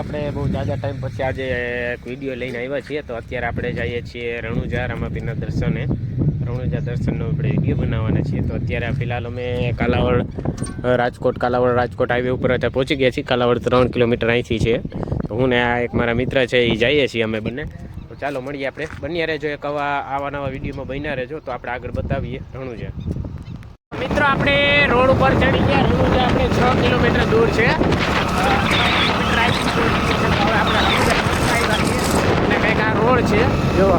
આપણે બહુ જાજા ટાઈમ પછી આજે એક વીડિયો લઈને આવ્યા છીએ. તો અત્યારે આપણે જઈએ છીએ રણુજા રામાપીરના દર્શને. રણુજા દર્શનનો આપણે વીડિયો બનાવવાના છીએ. તો અત્યારે ફિલહાલ અમે કાલાવડ રાજકોટ કાલાવડ, રાજકોટ હાઈવે ઉપર અત્યારે પહોંચી ગયા છીએ. કાલાવડ ત્રણ કિલોમીટર અહીંથી છે. તો હું ને આ એક મારા મિત્ર છે એ જઈએ છીએ અમે બંને. તો ચાલો મળીએ આપણે. બન્યા રહેજો એક આવા આવા નવા વિડીયોમાં બન્યા રહેજો. તો આપણે આગળ બતાવીએ રણુજા. મિત્રો, આપણે રોડ ઉપર ચડી ગયા. રણુજા આપણે છ કિલોમીટર દૂર છે. અને કંઈક આ રોડ છે જુઓ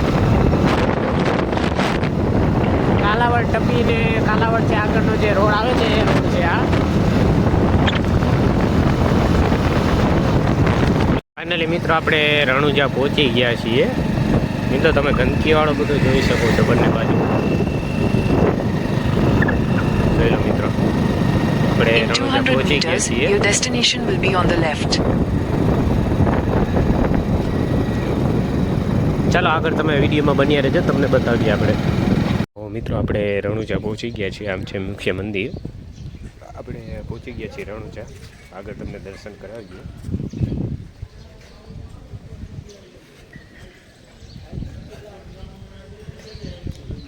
કાલાવડ ટપીને કાલાવડથી આગળનો જે રોડ આવે છે એ રોડ છે આ ફાઇનલી મિત્રો, આપણે રણુજા પહોંચી ગયા છીએ. મિત્રો, તમે ગંદકીવાળો બધું જોઈ શકો છો બંને બાજુ. જોઈ મિત્રો. આપણે રણુજા પહોંચી ગયા છીએ. Your destination will be on the left. ચાલો આગળ તમે વિડીયોમાં બન્યા રહેજો તમને બતાવીએ આપણે. મિત્રો આપણે રણુજા પહોંચી ગયા છીએ આમ છે મુખ્ય મંદિર. આપણે પહોંચી ગયા છીએ રણુજા. આગળ તમને દર્શન કરાવીએ.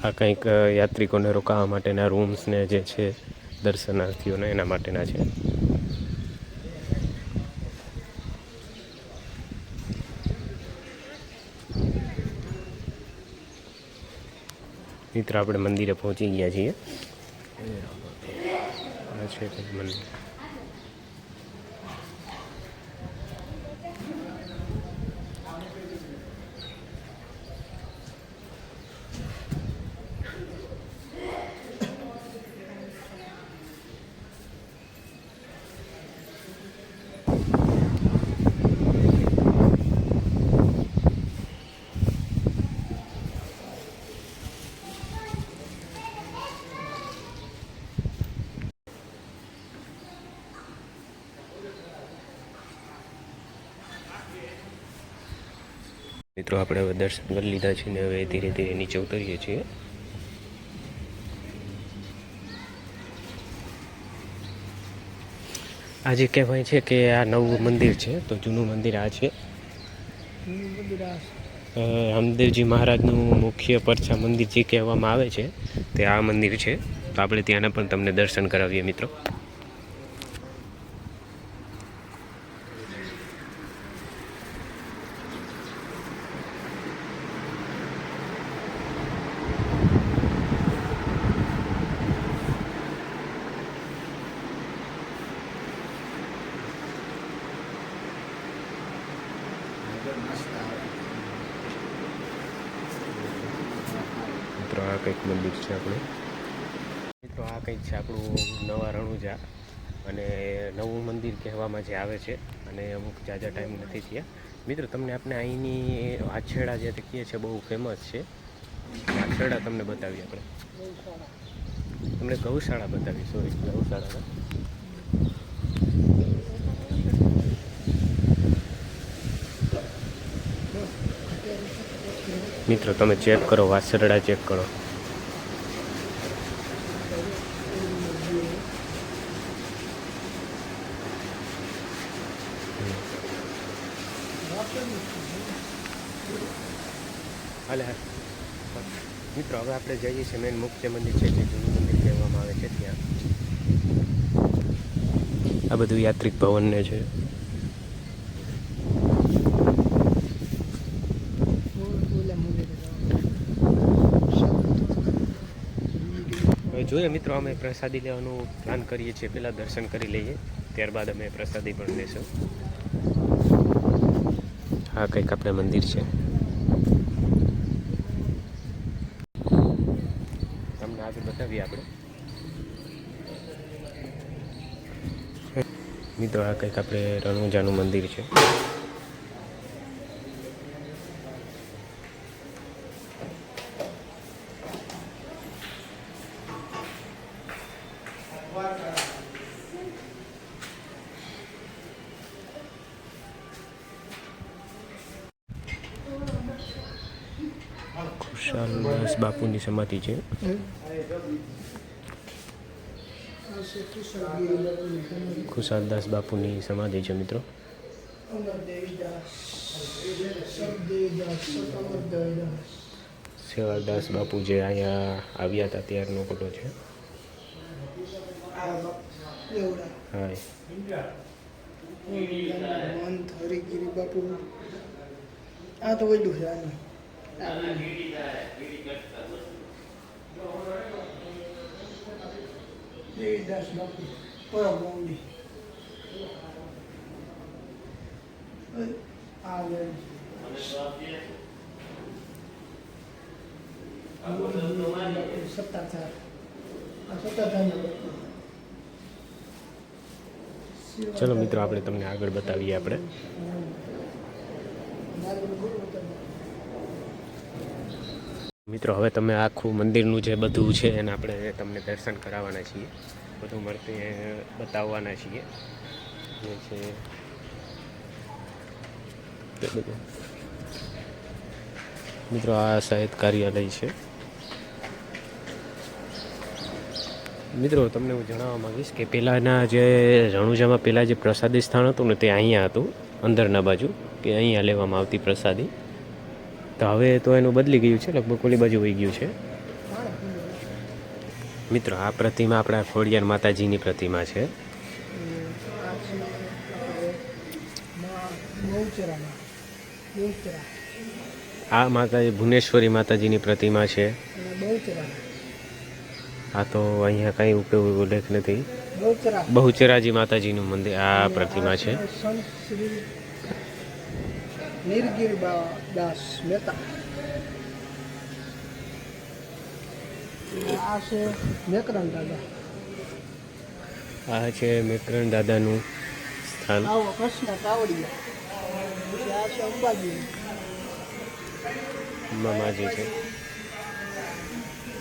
આ કંઈક યાત્રિકોને રોકાવા માટેના રૂમ્સને જે છે દર્શનાર્થીઓને એના માટેના છે. મિત્ર આપણે મંદિરે પહોંચી ગયા છીએ. છે મંદિર. મિત્રો, આપણે હવે દર્શન કરી લીધા છે ને હવે ધીરે ધીરે નીચે ઉતરીએ છીએ. આજે કહેવાય છે કે આ નવું મંદિર છે, તો જૂનું મંદિર આ છે. રામદેવજી મહારાજનું મુખ્ય પરછા મંદિર જે કહેવામાં આવે છે, તે આ મંદિર છે. તો આપણે ત્યાંના પણ તમને દર્શન કરાવીએ મિત્રો. મિત્રો આ કંઈક મંદિર છે આપણું. મિત્રો, આ કંઈક છે આપણું નવા રણુજા અને નવું મંદિર કહેવામાં જે આવે છે અને અમુક જાજા ટાઈમ નથી થયા. મિત્રો, તમને આપણે અહીંની વાછેડા જે કહીએ કહે છે બહુ ફેમસ છે. વાછેડા તમને બતાવીએ આપણે. તમને ગૌશાળા બતાવી સોરી ગૌશાળા મિત્રો, તમે ચેક કરો વાસરડા ચેક કરો. હાલે મિત્રો, હવે આપણે જઈએ છીએ મેન મુખ્ય મંદિર છે, જે જૂનું મંદિર કહેવામાં આવે છે ત્યાં. આ બધું યાત્રિક ભવનને છે હવે જોઈએ મિત્રો અમે પ્રસાદી લેવાનું પ્લાન કરીએ છીએ. પહેલાં દર્શન કરી લઈએ ત્યારબાદ અમે પ્રસાદી પણ લેશું. હા કંઈક આપણે મંદિર છે. તમને આગળ બતાવીએ આપણે. મિત્રો આ કંઈક આપણે રણુજાનું મંદિર છે. ખુશાલદાસ બાપુની સમાધિ છે. ખુશાલદાસ બાપુની સમાધિ છે મિત્રો. સેવાદાસ બાપુ જે અહીંયા આવ્યા હતા ત્યારનો ફોટો છે. હા બાપુ આ તો વૈડું છે આનું. દેવીદાસ બાપુ પરમ મૌલી આ લે સત્તાધાર આ સત્તાધારનો બાપુ ચલો મિત્રો, આપણે તમને આગળ બતાવીએ આપણે. મિત્રો, હવે તમે આખું મંદિરનું જે બધું છે એને આપણે તમને દર્શન કરાવવાના છીએ. બધું મળતે બતાવવાના છીએ. જે છે મિત્રો, આ સાહેબ કાર્યાલય છે. મિત્રો, તમને હું જણાવવા માંગીશ કે પહેલાંના જે રણુજામાં પહેલાં જે પ્રસાદી સ્થાન હતું ને તે અહીંયા હતું, અંદરના બાજુ, કે અહીંયા લેવામાં આવતી પ્રસાદી. તો હવે તો એનું બદલી ગયું છે, લગભગ ઓલી બાજુ વહી ગયું છે. મિત્રો, આ પ્રતિમા આપણા ખોડિયાર માતાજીની પ્રતિમા છે. આ માતાજી, ભુવનેશ્વરી માતાજીની પ્રતિમા છે. આ તો અહીંયા કાંઈ ઉપયોગ ઉલ્લેખ નથી. બહુચરા બહુચરાજી માતાજીનું મંદિર, આ પ્રતિમા છે. નીરગીર દાસ મહેતા આ છે મેકરણ દાદા. આ છે મેકરણ દાદાનું સ્થાન. આવો કૃષ્ણ કાવડિયા. આ છે અંબાજી. મામાજી છે.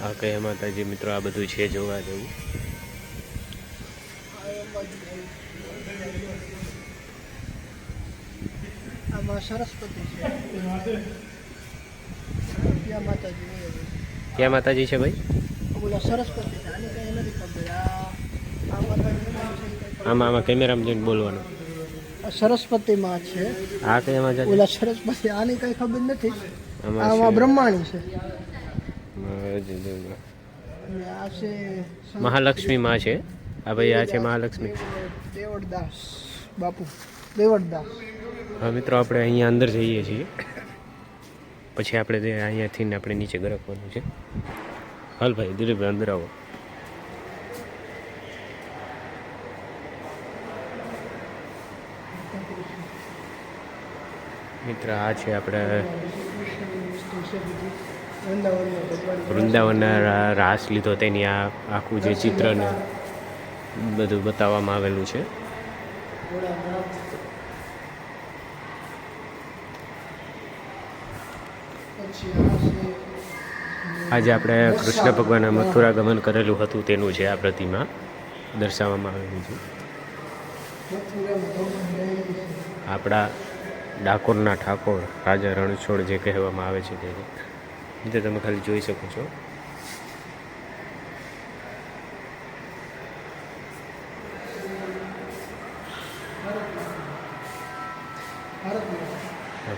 આ કયા માતાજી? મિત્રો આ બધું છે જોવા જેવું. આ સરસ્વતી છે. ત્યાં માતાજી છે. ક્યાં માતાજી છે ભાઈ? બોલા સરસ્વતી છે. આની કઈ નથી ખબર. આ કઈ આમાં આમાં કેમેરામાં જોઈને બોલવાનું. સરસ્વતી માં છે. આ કયા માતાજી? ઓલા સરસ્વતી આની કઈ ખબર નથી. આમાં બ્રહ્માણી છે. આ છે મહાલક્ષ્મી માં છે. આ ભાઈ આ છે મહાલક્ષ્મી. દેવળ- દેવળદાસ બાપુ. દેવળદાસ. હા, મિત્રો, આપણે અહીંયા અંદર જઈએ છીએ. પછી આપણે તે અહીંયાથી આપણે નીચે ગરકવાનું છે. હાલ ભાઈ ધીરેભાઈ અંદર આવો. મિત્ર, આ છે આપણે વૃંદાવનના રાસ લીધો તેની આ આખું જે ચિત્રને બધું બતાવવામાં આવેલું છે ભોળાનાથ પછી આ છે આજે આપણે કૃષ્ણ ભગવાનના મથુરા ગમન કરેલું હતું તેનું છે આ પ્રતિમા દર્શાવવામાં આવેલું છે. આપણા ડાકોરના ઠાકોર, રાજા રણછોડ જે કહેવામાં આવે છે તે રીતે તમે ખાલી જોઈ શકો છો.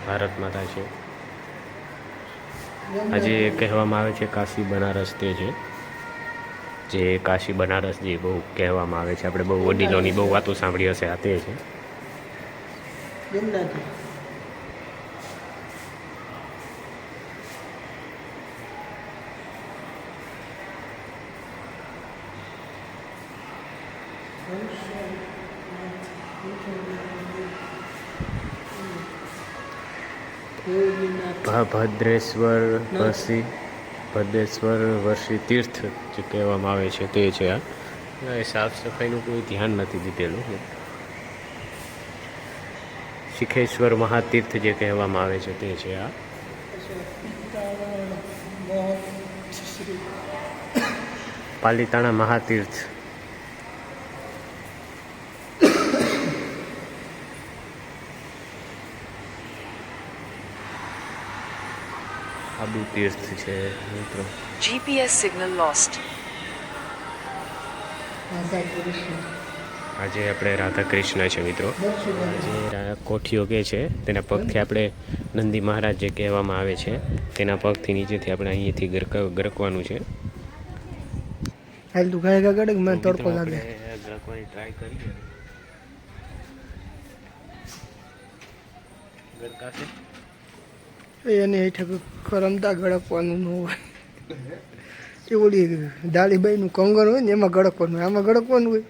ભારત માતા છે. આજે કહેવામાં આવે છે કાશી બનારસ તે છે. જે કાશી બનારસ જે બહુ કહેવામાં આવે છે. આપણે બહુ વડીલોની બહુ વાતો સાંભળી હશે આ તે છે. Thank ભા- ભદ્રેશ્વર વર્ષી ભદ્રેશ્વર વર્ષી તીર્થ જે કહેવામાં આવે છે તે છે આ. એ સાફ સફાઈનું કોઈ ધ્યાન નથી દીધેલું. શિખેશ્વર મહાતીર્થ જે કહેવામાં આવે છે તે છે આ. પાલિતાણા મહાતીર્થ આબુ તીર્થ છે મિત્રો. જીપીએસ સિગ્નલ લોસ્ટ આજે આપણે રાધા કૃષ્ણ છે મિત્રો. જે રા- કોઠીઓ કે છે તેના પગથી આપણે નંદી મહારાજ જે કહેવામાં આવે છે તેના પગથી નીચેથી આપણે અહીંયાથી ગરક ગરકવાનું છે. હાલ તું ગાય ગા ગડે તડકો લાગે. ગરકવાની ટ્રાય કરીએ. ગરકાશે એને હેઠળ કરમતા ગળકવાનું ન હોય. એ ઓલી દાળીબાઈનું કંગન હોય ને એમાં ગળકવાનું હોય. આમાં ગળકવાનું હોય?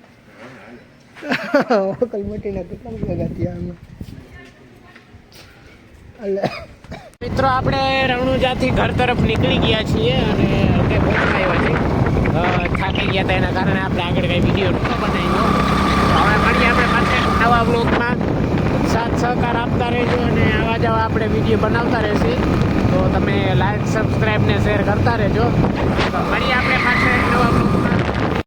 વકલ મટીના કેટલા લગાતી આમાં? એટલે મિત્રો, આપણે રણુજાથી ઘર તરફ નીકળી ગયા છીએ અને હવે પહોંચવા આવ્યા છે. થાકી ગયા હતા એના કારણે આપણે આગળ કઈ વીડિયો નહોતો બનાવ્યો. તો હવે મળીએ આપણે પાછા નવા બ્લોગમાં સાથ સહકાર આપતા રહેજો અને આવા જવા આપણે વીડિયો બનાવતા રહેશે. તો તમે લાઈક સબસ્ક્રાઈબ ને શેર કરતા રહેજો. મળીએ આપણે